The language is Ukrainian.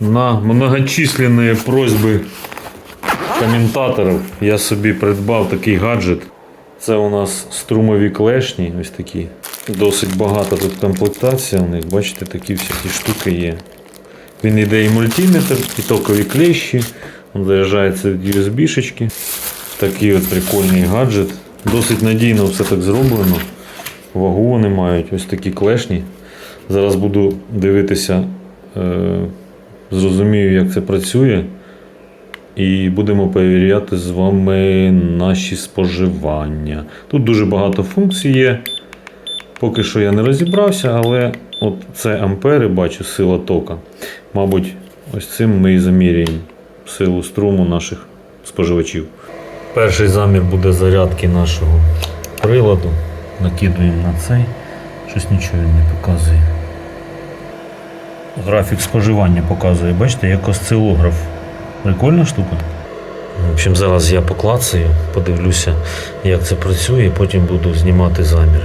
На многочисленні просьби коментаторів я собі придбав такий гаджет. Це у нас струмові клешні, ось такі. Досить багато тут комплектація у них. Бачите, такі всякі штуки є. Він йде і мультиметр, і токові клещі. Він заряджається від USB-шечки. Такий от прикольний гаджет. Досить надійно все так зроблено. Вагу вони мають, ось такі клешні. Зараз буду дивитися, е, зрозумію, як це працює. І будемо перевіряти з вами наші споживання. Тут дуже багато функцій є. Поки що я не розібрався, але от це ампери, бачу, сила тока. Мабуть, ось цим ми і заміряємо силу струму наших споживачів. Перший замір буде зарядки нашого приладу. Накидуємо на цей. Щось нічого не показує. Графік споживання показує, бачите, як осцилограф. Прикольна штука. В общем, зараз я поклацаю, подивлюся, як це працює, потім буду знімати заміри.